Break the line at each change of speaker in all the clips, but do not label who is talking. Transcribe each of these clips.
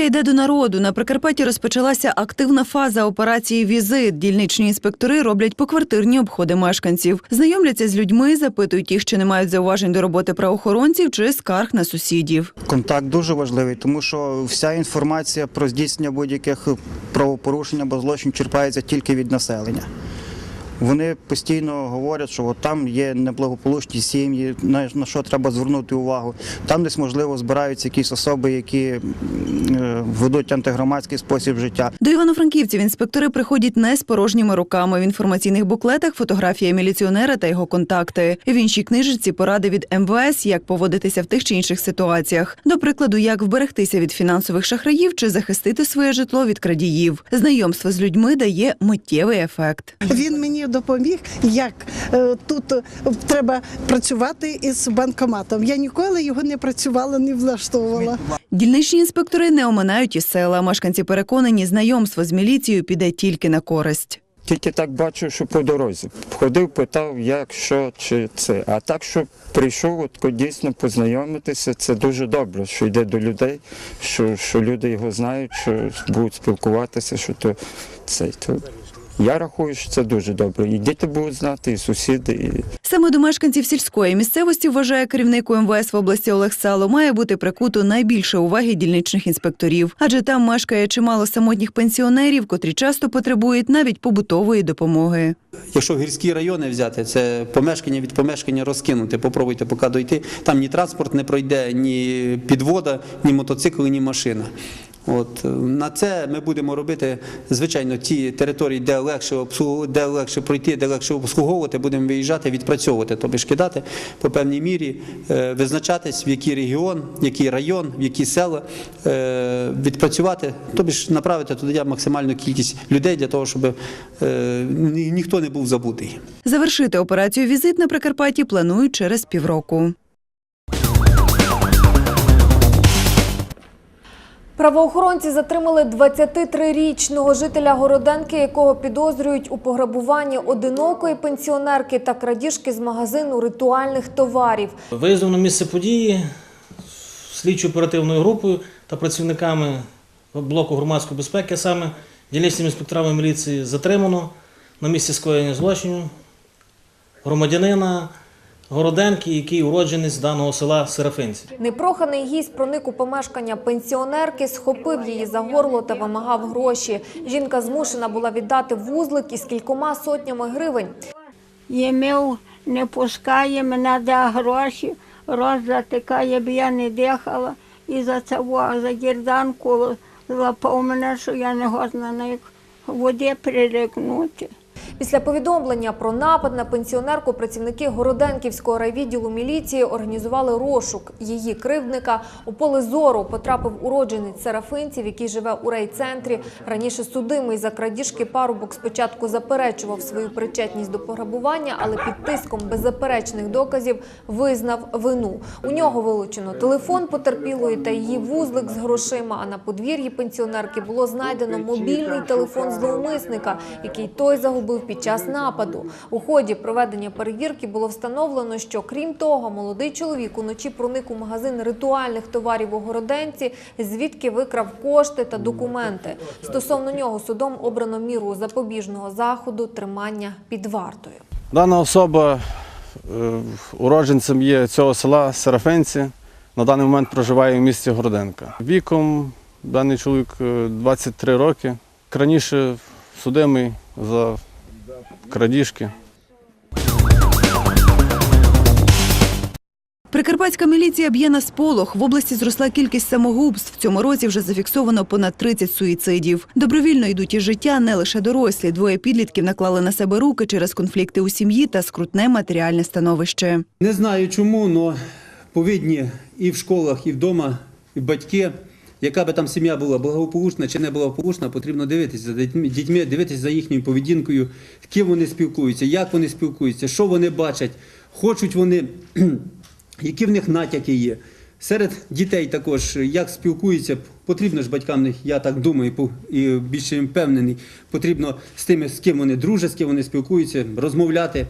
Міліція йде до народу. На Прикарпатті розпочалася активна фаза операції Візит. Дільничні інспектори роблять поквартирні обходи мешканців. Знайомляться з людьми, запитують їх, чи не мають зауважень до роботи правоохоронців чи скарг на сусідів.
Контакт дуже важливий, тому що вся інформація про здійснення будь-яких правопорушень або злочин черпається тільки від населення. Вони постійно говорять, що от там є неблагополучні сім'ї, на, на що треба звернути увагу. Там десь можливо збираються якісь особи, які е, ведуть антигромадський спосіб життя.
До івано-франківців інспектори приходять не з порожніми руками. В інформаційних буклетах фотографія міліціонера та його контакти. В іншій книжці поради від МВС, як поводитися в тих чи інших ситуаціях. До прикладу, як вберегтися від фінансових шахраїв чи захистити своє житло від крадіїв. Знайомство з людьми дає миттєвий ефект.
Він мені допоміг, як е, тут е, треба працювати із банкоматом. Я ніколи його не працювала, не влаштовувала.
Дільничні інспектори не оминають і села. Мешканці переконані, знайомство з міліцією піде тільки на користь.
Тільки так бачу, що по дорозі. Ходив, питав, як, що, чи це. А так, що прийшов, от дійсно познайомитися, це дуже добре, що йде до людей, що, що люди його знають, що будуть спілкуватися, що то це. То я рахую, що це дуже добре. І діти будуть знати, і сусіди. І...
Саме до мешканців сільської місцевості вважає керівник МВС в області Олег Сало, має бути прикуто найбільше уваги дільничних інспекторів, адже там мешкає чимало самотніх пенсіонерів, котрі часто потребують навіть побутової допомоги.
Якщо гірські райони взяти, це помешкання від помешкання розкинути. Попробуйте поки дойти. Там ні транспорт не пройде, ні підвода, ні мотоцикл, ні машина. От е, на це ми будемо робити, звичайно, ті території, де легше обслугу- де легше пройти, де легше обслуговувати, будемо виїжджати, відпрацьовувати, ж кидати по певній мірі, е, визначатись, в який регіон, який район, в які села е, відпрацювати, тобі ж направити туди максимальну кількість людей для того, щоб ні- ніхто не був забутий.
Завершити операцію візит на Прикарпатті планують через півроку.
Правоохоронці затримали 23-річного жителя Городенки, якого підозрюють у пограбуванні одинокої пенсіонерки та крадіжки з магазину ритуальних товарів.
Виїздом на місце події слідчо оперативною групою та працівниками блоку громадської безпеки, саме дільничними інспекторами міліції, затримано на місці скоєння злочину громадянина Городенки, який уродженець даного села Серафинці.
Непроханий гість проник у помешкання пенсіонерки, схопив її за горло та вимагав гроші. Жінка змушена була віддати вузлик із кількома сотнями гривень.
Ємив не пускає, мене де гроші, роз затикає, б я не дихала. І за це во, за гірданку злапав мене, що я не годна на воді пририкнути.
Після повідомлення про напад на пенсіонерку працівники Городенківського райвідділу міліції організували розшук її кривдника. У поле зору потрапив уродженець Серафинців, який живе у райцентрі. Раніше судимий за крадіжки парубок спочатку заперечував свою причетність до пограбування, але під тиском беззаперечних доказів визнав вину. У нього вилучено телефон потерпілої та її вузлик з грошима. А на подвір'ї пенсіонерки було знайдено мобільний телефон зловмисника, який той загубив під час нападу. У ході проведення перевірки було встановлено, що крім того, молодий чоловік уночі проник у магазин ритуальних товарів у Городенці, звідки викрав кошти та документи. Стосовно нього судом обрано міру запобіжного заходу тримання під вартою.
Дана особа е, уродженцем є цього села Серафинці. На даний момент проживає в місті Городенка. Віком даний чоловік е, 23 роки. Раніше судимий за крадіжки.
Прикарпатська міліція б'є на сполох. В області зросла кількість самогубств. В цьому році вже зафіксовано понад 30 суїцидів. Добровільно йдуть із життя не лише дорослі. Двоє підлітків наклали на себе руки через конфлікти у сім'ї та скрутне матеріальне становище.
Не знаю чому, але повинні і в школах, і вдома, і батьки, яка би там сім'я була благополучна чи не благополучна, потрібно дивитися за дітьми, дивитися за їхньою поведінкою, з ким вони спілкуються, як вони спілкуються, що вони бачать, хочуть вони, які в них натяки є. Серед дітей також, як спілкуються, потрібно ж батькам, я так думаю, і більше впевнений, потрібно з тими, з ким вони дружать, з ким вони спілкуються, розмовляти.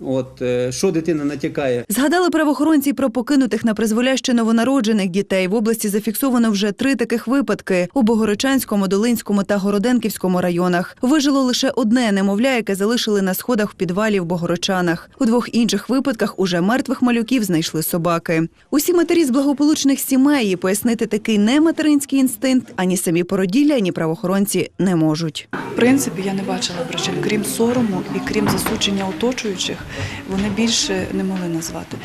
От е, що дитина натякає,
Згадали правоохоронці про покинутих на призволяще новонароджених дітей. В області зафіксовано вже три таких випадки у Богородчанському, Долинському та Городенківському районах. Вижило лише одне немовля, яке залишили на сходах в підвалі в Богородчанах. У двох інших випадках уже мертвих малюків знайшли собаки. Усі матері з благополучних сімей пояснити такий нематеринський інстинкт ані самі породілля, ані правоохоронці не можуть.
В принципі, я не бачила причин, крім сорому і крім засудження оточуючих, вони більше не могли назвати.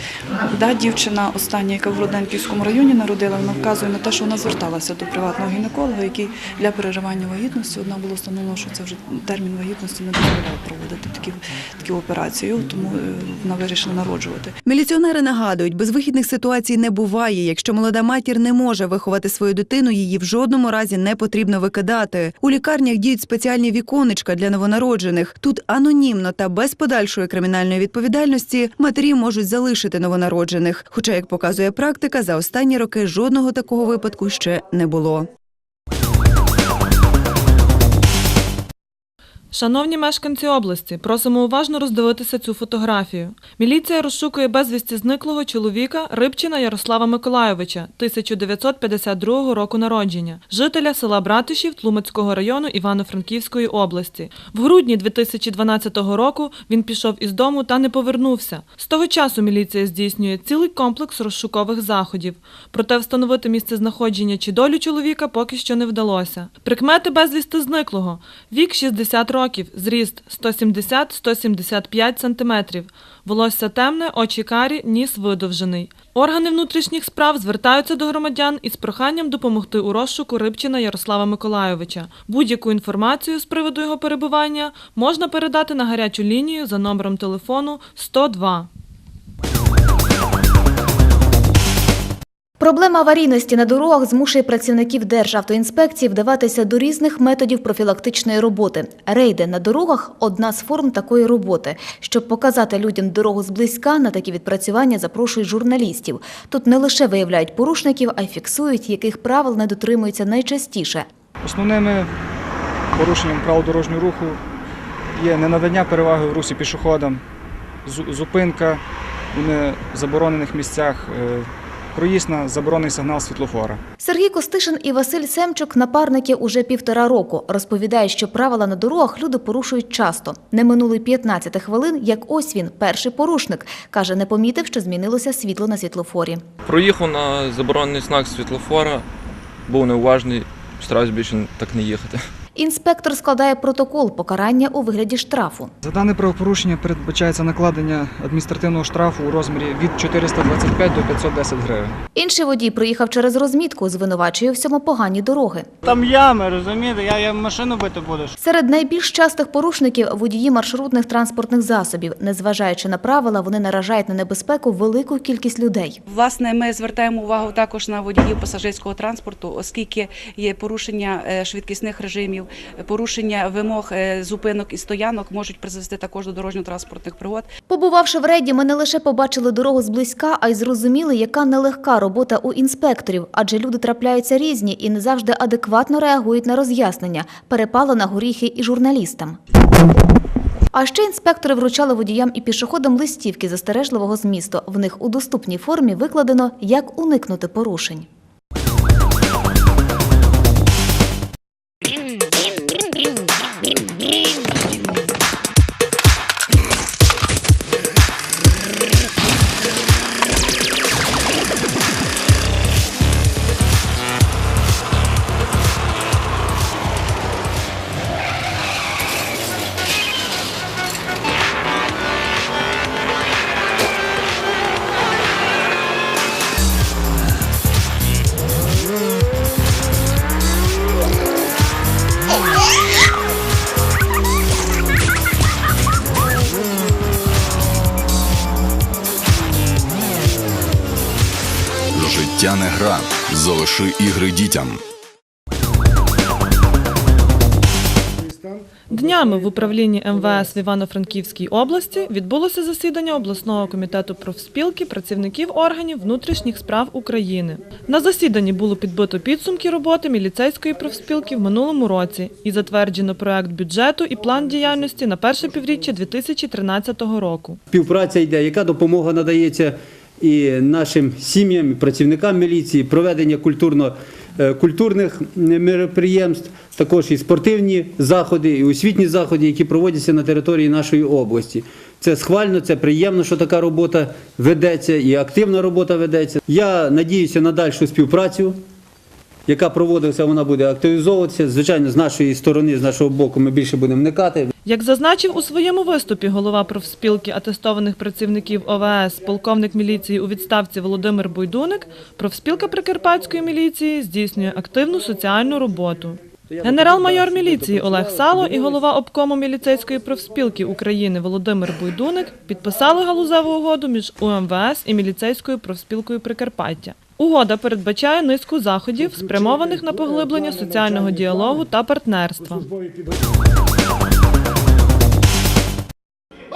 Да, дівчина остання, яка в Роденківському районі народила, вона вказує на те, що вона зверталася до приватного гінеколога, який для переривання вагітності одна було встановлено, що це вже термін вагітності не дозволяв проводити такі, такі операції, тому е, вона вирішила народжувати.
Міліціонери нагадують, безвихідних ситуацій не буває. Якщо молода матір не може виховати свою дитину, її в жодному разі не потрібно викидати. У лікарнях діють спеціальні віконечка для новонароджених. Тут анонімно та без подальшої кримінальної відповідальності матері можуть залишити новонароджених. Хоча, як показує практика, за останні роки жодного такого випадку ще не було.
Шановні мешканці області, просимо уважно роздивитися цю фотографію. Міліція розшукує безвісті зниклого чоловіка Рибчина Ярослава Миколайовича, 1952 року народження, жителя села Братишів Тлумацького району Івано-Франківської області. В грудні 2012 року він пішов із дому та не повернувся. З того часу міліція здійснює цілий комплекс розшукових заходів. Проте встановити місце знаходження чи долю чоловіка поки що не вдалося. Прикмети безвісти зниклого. Вік 60 років, зріст 170-175 см. Волосся темне, очі карі, ніс видовжений. Органи внутрішніх справ звертаються до громадян із проханням допомогти у розшуку Рибчина Ярослава Миколайовича. Будь-яку інформацію з приводу його перебування можна передати на гарячу лінію за номером телефону 102.
Проблема аварійності на дорогах змушує працівників Державтоінспекції вдаватися до різних методів профілактичної роботи. Рейди на дорогах одна з форм такої роботи. Щоб показати людям дорогу зблизька, на такі відпрацювання запрошують журналістів. Тут не лише виявляють порушників, а й фіксують, яких правил не дотримуються найчастіше.
Основними порушенням правил дорожнього руху є ненадання переваги в русі пішоходам, зу- зупинка у незаборонених місцях, е, проїзд на заборонений сигнал світлофора.
Сергій Костишин і Василь Семчук – напарники уже півтора року. Розповідають, що правила на дорогах люди порушують часто. Не минули 15 хвилин, як ось він, перший порушник. Каже, не помітив, що змінилося світло на світлофорі.
Проїхав на заборонений знак світлофора, був неуважний, стараюсь більше так не їхати.
Інспектор складає протокол покарання у вигляді штрафу.
За дане правопорушення передбачається накладення адміністративного штрафу у розмірі від 425 до 510 гривень.
Інший водій приїхав через розмітку, звинувачує в цьому погані дороги.
Там ями, розумієте, я, я машину бити будеш.
Серед найбільш частих порушників – водії маршрутних транспортних засобів. Незважаючи на правила, вони наражають на небезпеку велику кількість людей.
Власне, ми звертаємо увагу також на водіїв пасажирського транспорту, оскільки є порушення е, швидкісних режимів, порушення вимог е, зупинок і стоянок можуть призвести також до дорожньо-транспортних пригод.
Побувавши в рейді, ми не лише побачили дорогу зблизька, а й зрозуміли, яка нелегка робота у інспекторів, адже люди трапляються різні і не завжди адекватно реагують на роз'яснення, перепало на горіхи і журналістам. А ще інспектори вручали водіям і пішоходам листівки застережливого змісту. В них у доступній формі викладено, як уникнути порушень.
Гра. Залиши ігри дітям.
Днями в управлінні МВС в Івано-Франківській області відбулося засідання обласного комітету профспілки працівників органів внутрішніх справ України. На засіданні було підбито підсумки роботи міліцейської профспілки в минулому році і затверджено проект бюджету і план діяльності на перше півріччя 2013 року.
Співпраця йде, яка допомога надається і нашим сім'ям, і працівникам міліції, проведення культурно, е, культурних мероприємств, також і спортивні заходи, і освітні заходи, які проводяться на території нашої області. Це схвально, це приємно, що така робота ведеться і активна робота ведеться. Я надіюся на дальшу співпрацю яка проводилася, вона буде активізовуватися. Звичайно, з нашої сторони, з нашого боку, ми більше будемо вникати.
Як зазначив у своєму виступі голова профспілки атестованих працівників ОВС, полковник міліції у відставці Володимир Бойдуник, профспілка Прикарпатської міліції здійснює активну соціальну роботу. Генерал-майор міліції Олег Сало і голова обкому міліцейської профспілки України Володимир Бойдуник підписали галузеву угоду між УМВС і міліцейською профспілкою Прикарпаття. Угода передбачає низку заходів, спрямованих на поглиблення соціального діалогу та партнерства.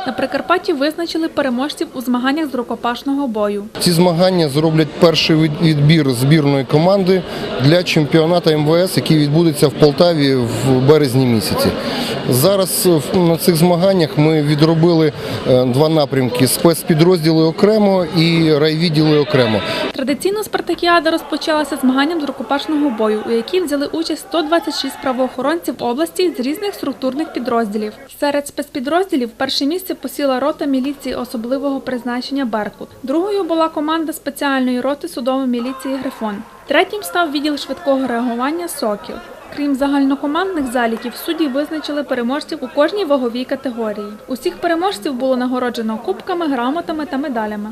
На Прикарпатті визначили переможців у змаганнях з рукопашного бою.
Ці змагання зроблять перший відбір збірної команди для чемпіонату МВС, який відбудеться в Полтаві в березні місяці. Зараз е, на цих змаганнях ми відробили е, два напрямки: спецпідрозділи окремо і райвідділи окремо.
Традиційно спартакіада розпочалася змаганням з рукопашного бою, у якій взяли участь 126 правоохоронців області з різних структурних підрозділів. Серед спецпідрозділів перше місце посіла рота міліції особливого призначення Беркут. Другою була команда спеціальної роти судової міліції Грифон. Третім став відділ швидкого реагування Сокіл. Крім загальнокомандних заліків, судді визначили переможців у кожній ваговій категорії. Усіх переможців було нагороджено кубками, грамотами та медалями.